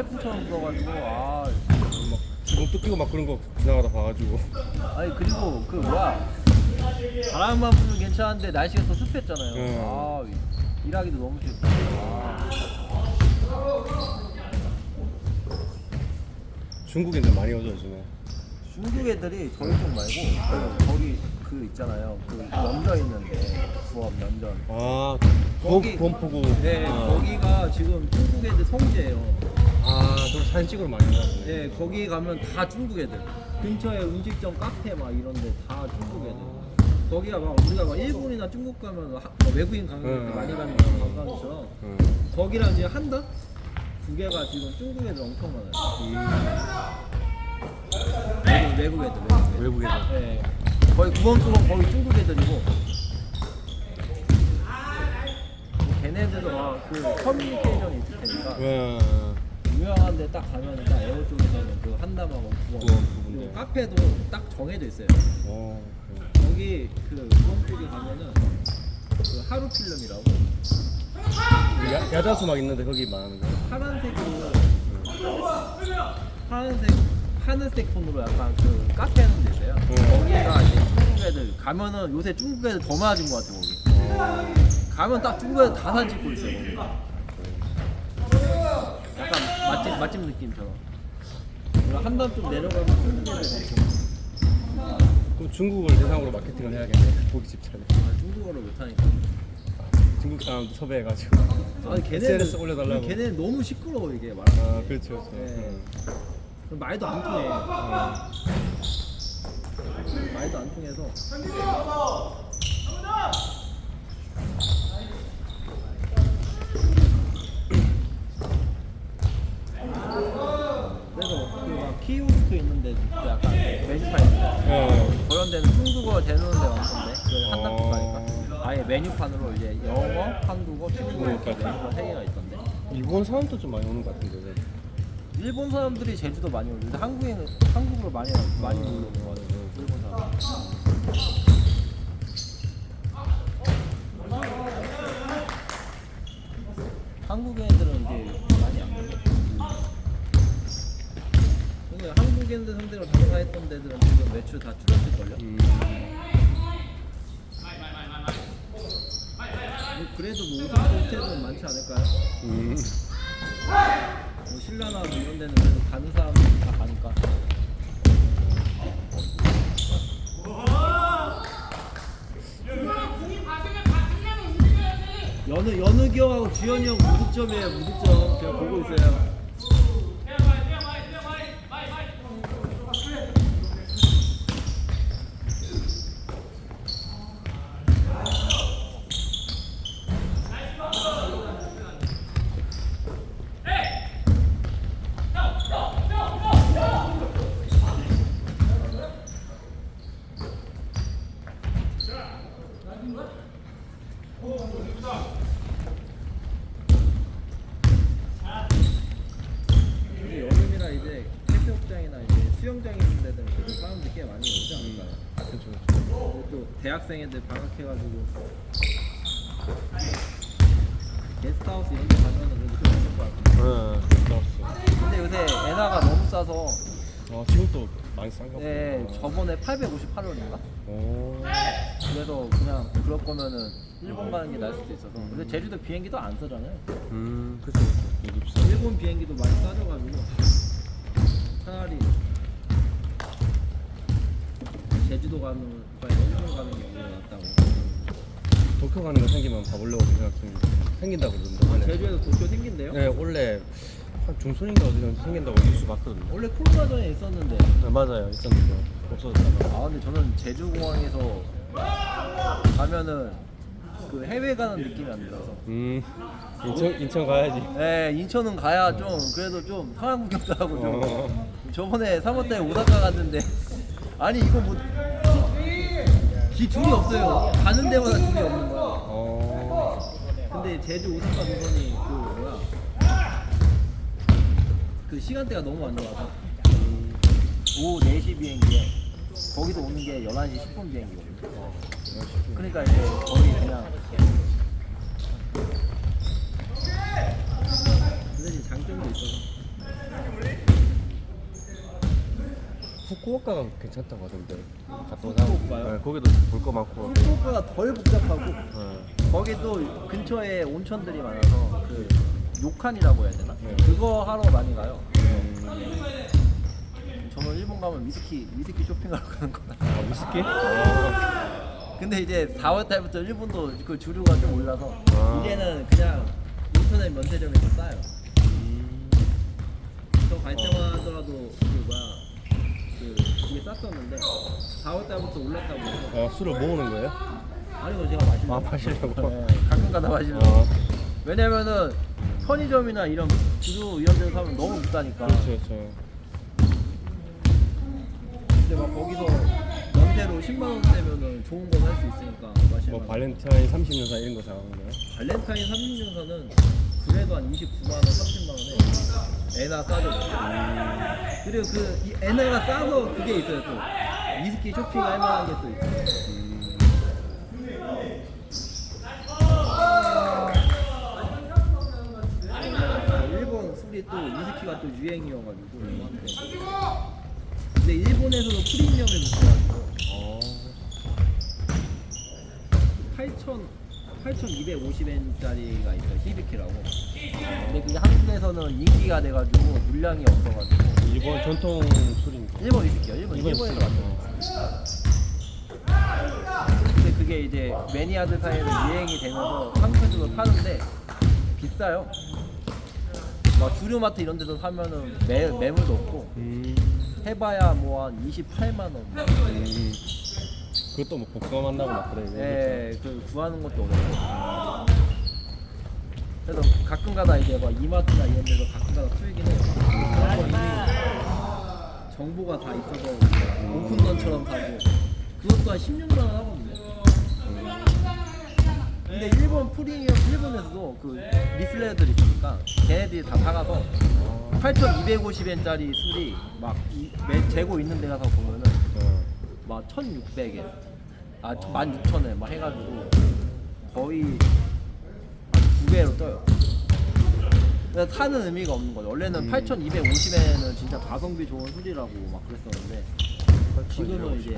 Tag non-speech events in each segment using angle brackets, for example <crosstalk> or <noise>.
태풍처럼 불어가지고 아막 눈도 끼고 막 그런 거 지나가다 봐가지고 아니 그리고 그 뭐야 바람만 불면 괜찮은데 날씨가 또 습했잖아요. 음. 아 이- 일하기도 너무 싫고. 아, 중국 애들 많이 오죠 요즘에 중국 애들이 저희 쪽 말고 그 거기 그 있잖아요. 그 면전 있는데 부업 면전. 아 거기- 범포구 네, 아, 거기가 지금 중국 애들 성지예요. 아저 사진 찍으러 많이 나왔네 네, 거기 가면 다 중국 애들. 근처에 음식점, 카페 막 이런데 다 중국 애들. 거기가 막 우리가 막 일본이나 중국 가면 하- 뭐 외국인 관광객들 음. 많이 가는 관광지처럼 응. 거기랑 이제 한다? 두 개가 지금 중국 애들 엄청 많아요. 외국, 외국 애들, 외국 애들. 외국 애들 네. 거의 쪽은 거의 중국 애들이고 걔네들도 막그 커뮤니케이션이 있을 테니까 응. 유명한 데 딱 가면 딱 에어 쪽에서는 그 한담하고 구원 구원 부분들. 카페도 딱 정해져 있어요. 어, 여기 그 구원 쪽에 가면은 그 하루 필름이라고. 야, 야자수 막 있는데 거기 말하는 거 파란색으로 파란색 하늘색 톤으로 약간 그 카페 하는 데 있어요. 음. 거기가 이제 중국 애들 가면은 요새 중국 애들 더 많아진 것 같아 거기. 어. 가면 딱 중국 애들 다 사진 찍고 있어요 거기. 맛집 맛집 느낌처럼. 한담 좀 내려가면. 그럼 중국을 대상으로 마케팅을 해야겠네 고깃집 차례 아, 중국어를 못하니까. 중국 사람도 섭외해가지고 아니 걔네는 SNS 올려달라고 걔네는 너무 시끄러워 이게 말하는. 아 그렇죠 그렇죠 네. 응. 말도 안 통해. 말도 안 통해서. 대놓는 데 많던데 그걸 한답 어. 가니까 아예 메뉴판으로 이제 영어, 한국어, 중국어 이렇게. 메뉴가 세 개가 있던데 일본 사람도 좀 많이 오는 것 같은데 네. 일본 사람들이 제주도 많이 오고 근데 한국에는 한국으로 많이 많이 오는 거 같아요 일본 사람. 한국 애들은 이제 많이 안 오고. 애들 상대로 장사했던 데들은 지금 매출 다 줄었을 걸요. 음. 뭐 그래도 뭐 우선 호텔은 많지 않을까요? 음. 뭐 신라나 뭐 이런 데는 그래도 가는 사람들이 다 가니까. 연우 연우 기 형하고 주현이 형 무득점이에요 무득점 제가 보고 있어요. 이제 여름이라 이제 해수욕장이나 이제 수영장 있는 데들 그래도 사람들이 꽤 많이 오지 않을까요? 그렇죠 그리고 또 대학생 애들 방학해가지고 게스트하우스 이런 데 가면은 그래도 좀 있을 것 같아요. 네 나왔어 근데 요새 엔화가 너무 싸서 아 지금 또 많이 싼가 네, 보다 저번에 858원인가? 오. 그래서 그냥 그럴 거면은 일본 가는 게 나을 수도 있어서 근데 제주도 비행기도 안 싸잖아요 음 비싸 일본 비행기도 많이 싸져가지고 차라리 제주도 가는 거에 일본 가는 게 오히려 낫다고. 도쿄 가는 거 생기면 가보려고 생각 중인데 생긴다고 그러던데 아, 원래. 제주에도 도쿄 생긴대요? 네 원래 한 중순인가 어디서 생긴다고 뉴스 봤거든요. 원래 코로나 전에 있었는데. 네, 맞아요. 있었는데 없어졌다가 아 근데 저는 제주 공항에서 가면은 그 해외 가는 느낌이 안 들어서. 음 인천 인천 가야지. 네 인천은 가야 좀 그래도 좀 상황 구경도 하고 좀. 어. 저번에 3월 달에 오사카 갔는데 아니 이거 뭐 기 줄이 없어요. 가는 데마다 줄이 없는 거야. 어. 근데 제주 오사카 노선이 그 뭐야? 그 시간대가 너무 안 좋아서. 오후 4시 비행기에 거기서 오는 게 11시 10분 비행기거든요. 그러니까 이제 거의 그냥 은근히 장점도 있어서 후쿠오카가 괜찮다고 하던데. 갔다 오자. 후쿠오카요? 네, 거기도 볼 거 많고. 후쿠오카가 덜 복잡하고 네. 거기도 근처에 온천들이 많아서 그 요칸이라고 해야 되나? 네. 그거 하러 많이 가요. 음, 저는 일본 가면 위스키 위스키 쇼핑하러 가는 거라. 아, 위스키? 아, 근데 이제 4월 달부터 일본도 그 주류가 좀 올라서 아. 이제는 그냥 인터넷 면세점에서 싸요. 음, 저갈 하더라도 그 뭐야 그 이게 쌌었는데 4월 달부터 올랐다고 해서 아, 술을 모으는 거예요? 아니고 제가 마시려고. 아, 마시려고? 네, 가끔 가다 마시려고. 아, 왜냐면은 편의점이나 이런 주류 이런 데서 사면 너무 비싸니까. 그렇죠, 그렇죠. 근데 막 거기서 연세로 10만 원대면은 좋은 거 살 수 있으니까 마시면. 뭐 발렌타인 30년사 이런 거 사가는 거예요? 발렌타인 30년사는 그래도 한 29만 원, 30만 원에 에나 싸죠. 그리고 그이 에나가 싸서 그게 있어요 또 위스키 쇼핑 할 만한 게 또 있어요. 음, 일본 술이 또 위스키가 또 유행이어가지고. 근데 일본에서도 프리미엄에 붙어가지고 어, 8,000 8,250엔짜리가 있어요 히비키라고. 근데 그게 한국에서는 인기가 돼가지고 물량이 없어가지고 일본 전통 술이니까. 일본 위스키요. 일본 일본 일본에서 위스키. 만든. 근데 그게 이제 매니아들 사이에서 유행이 되면서 한국에서도 파는데 비싸요. 막 주류마트 이런 데서 사면은 매, 매물도 없고 음, 해봐야 뭐 한 28만 원. 음, 그것도 뭐 복숭아 만나고 막 그래. 예, 그 구하는 것도 어려워요. 그래서 가끔 가다 이제 막 이마트나 이런 데서 가끔 가다 풀긴 해요. 그런 거 이미 정보가 다 있어서 오픈런처럼 사고 그것도 한 16만 원 하거든요. 근데 일본 프리미엄 일본에서도 그 리슬레들 있으니까 걔네들이 다 사가서 8,250엔짜리 술이 막 이- 매- 재고 있는 데 가서 보면은 어, 막 1,600엔, 아 16,000엔 막 해가지고 거의 한두 배로 떠요. 그래서 사는 의미가 없는 거죠. 원래는 음. 8,250엔은 진짜 가성비 좋은 술이라고 막 그랬었는데 지금은 이제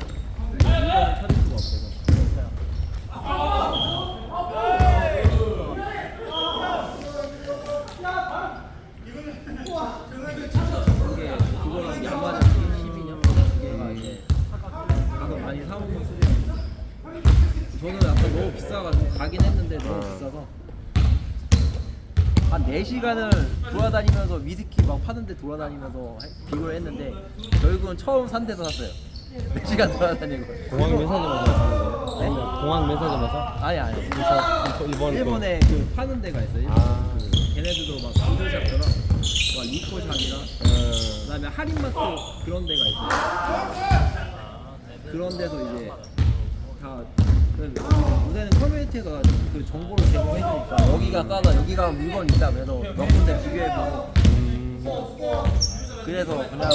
물건을 찾을 수가 없어서 4시간을 돌아다니면서 위스키 막 파는데 돌아다니면서 해- 비교를 했는데 결국은 처음 산 데서 샀어요 4시간 돌아다니고 공항 면세점에서 사는 거예요? 네? 공항 면세점에서? 아니 아니 일본, 일본 일본에 그 파는 데가 있어요 일본 아. 그 걔네들도 막 구들샵처럼 막 리코샵이랑 어, 그다음에 할인마트 그런 데가 있어요. 그런 데서 이제 다 그, 요새는 커뮤니티가 그 정보를 제공해주니까 여기가 싸다 여기가 물건 있다 그래서 몇 군데 비교해보고 음, 그래서 그냥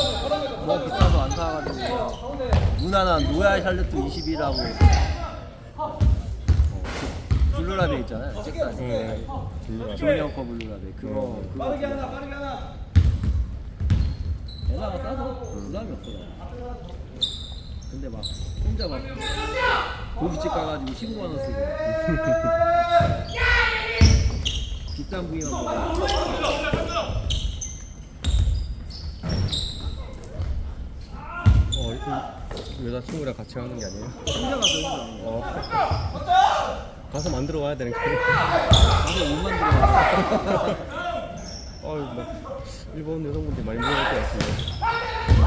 뭐 비싸도 안 사가지고 무난한 노야 샬르트 20이라고 어, 그 블루라벨 있잖아요. 색깔. 네. 조명커 블루라벨 그거. 음. 그거. 대사가 싸서 부담이 없어요. 근데 막 혼자 막 고깃집 가가지고 15만 원 쓰고 비싼 부위만 먹어. 어, 이 여자친구랑 같이 가는 게 아니에요? 혼자 가서 혼자 어. 가서 만들어 와야 되는 거예요? 가서 못 만들어. <laughs> 어, 뭐, 일본 여성분들 많이 물어볼 것 같은데.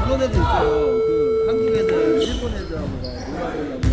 그런 애들 있어요. 그 한국 애들 일본 애들하고 막 놀아보려고